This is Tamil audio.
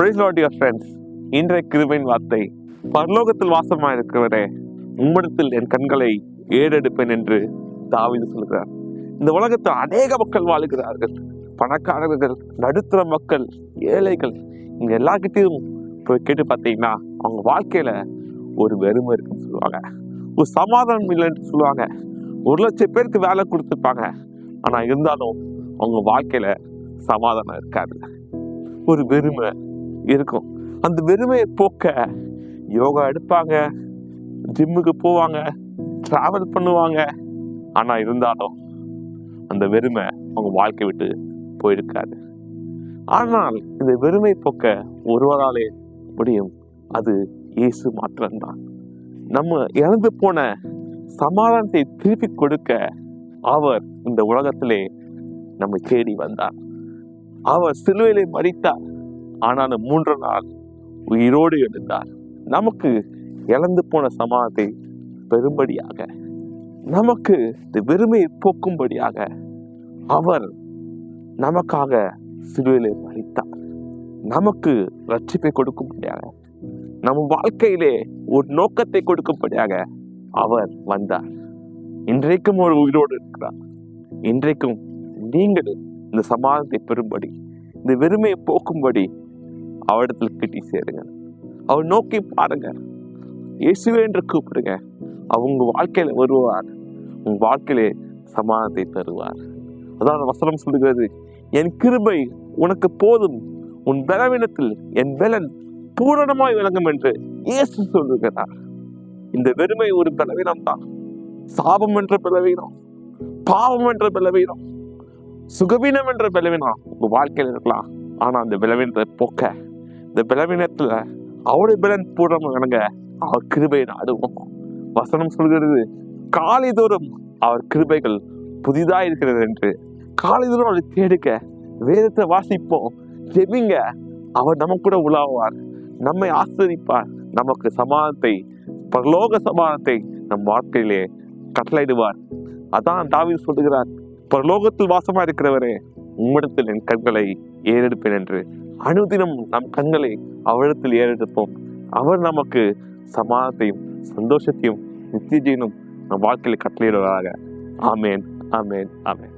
ஃப்ரெண்ட்ஸ் இன்றைய கிருவின் வார்த்தை பரலோகத்தில் வாசமாக இருக்கிறவரே உம்மிடத்தில் என் கண்களை ஏறெடுப்பேன் என்று தாவீது சொல்கிறார். இந்த உலகத்தில் அநேக மக்கள் வாழுகிறார்கள். பணக்காரர்கள் நடுத்தர மக்கள் ஏழைகள் இங்க எல்லார்கிட்டையும் போய் கேட்டு பார்த்தீங்கன்னா அவங்க வாழ்க்கையில ஒரு வெறுமை இருக்குன்னு சொல்லுவாங்க. ஒரு சமாதானம் இல்லைன்னு சொல்லுவாங்க. ஒரு லட்சம் பேருக்கு வேலை கொடுத்துருப்பாங்க. ஆனா இருந்தாலும் அவங்க வாழ்க்கையில சமாதானம் இருக்காது. ஒரு வெறுமை இருக்கும். அந்த வெறுமையை போக்க யோகா எடுப்பாங்க ஜிம்முக்கு போவாங்க ட்ராவல் பண்ணுவாங்க. ஆனால் இருந்தாலும் அந்த வெறுமை அவங்க வாழ்க்கை விட்டு போயிருக்காது. ஆனால் இந்த வெறுமை போக்க ஒருவராலே முடியும். அது இயேசு மாத்திரம்தான். நம்ம இழந்து போன சமாதானத்தை திருப்பி கொடுக்க அவர் இந்த உலகத்திலே நம்மை தேடி வந்தார். அவர் சிலுவையிலே மறித்தார் ஆனாலும் மூன்று நாள் உயிரோடு எழுந்தார். நமக்கு இழந்து போன சமாதி பெரும்படியாக நமக்கு இந்த வெறுமையை போக்கும்படியாக அவர் நமக்காக சிலுவையிலே மறித்தார். நமக்கு ரட்சிப்பை கொடுக்கும்படியாக நம் வாழ்க்கையிலே ஒரு நோக்கத்தை கொடுக்கும்படியாக அவர் வந்தார். இன்றைக்கும் ஒரு உயிரோடு இருக்கிறார். இன்றைக்கும் நீங்கள் இந்த சமாதத்தை பெறும்படி இந்த வெறுமையை போக்கும்படி அவரிடத்தில் கிட்டி சேருங்க. அவர் நோக்கி பாருங்க. இயேசுவே என்று கூப்பிடுங்க. அவங்க வாழ்க்கையில வருவார். உங்க வாழ்க்கையிலே சமாதானத்தை தருவார். அதான் வசனம் சொல்லுகிறது என் கிருபை உனக்கு போதும். உன் பலவீனத்தில் என் பலன் பூரணமாய் விளங்கும் என்று இயேசு சொல்லுகிறார். இந்த வெறுமை ஒரு பலவீனம் தான் சாபம் என்ற பலவீனம் பாவம் என்ற பலவீனம் சுகவீனம் என்ற பலவீனம் உங்க வாழ்க்கையில் இருக்கலாம். ஆனா அந்த பலவீனத்தை போக்க இந்த பலவீனத்துல அவருடைய பலன் பூர்ணம் விளங்க அவர் கிருபை நாடுவோம் வசனம் சொல்கிறது காலைதோறும் அவர் கிருபைகள் புதிதா இருக்கிறது என்று. காலைதோறும் அவரை தேடுக்க வேதத்தை வாசிப்போம் ஜெபிங்க. அவர் நம்ம கூட உலாவார் நம்மை ஆசிரிப்பார் நமக்கு சமாதானத்தை பரலோக சமாதானத்தை நம் வாழ்க்கையிலே கட்டளையிடுவார். அதான் தாவி சொல்லுகிறார் பரலோகத்தில் வாசமா இருக்கிறவரே உம்மிடத்தில் என் கண்களை ஏறெடுப்பேன் என்று. அனுதினம் நம் கண்களை அவரிடத்தில் ஏறெடுப்போம். அவர் நமக்கு சமாதானத்தையும் சந்தோஷத்தையும் நித்திய ஜீவனும் நம் வாழ்க்கையில் கட்டளையிடுவதாக ஆமேன் ஆமேன் ஆமேன்.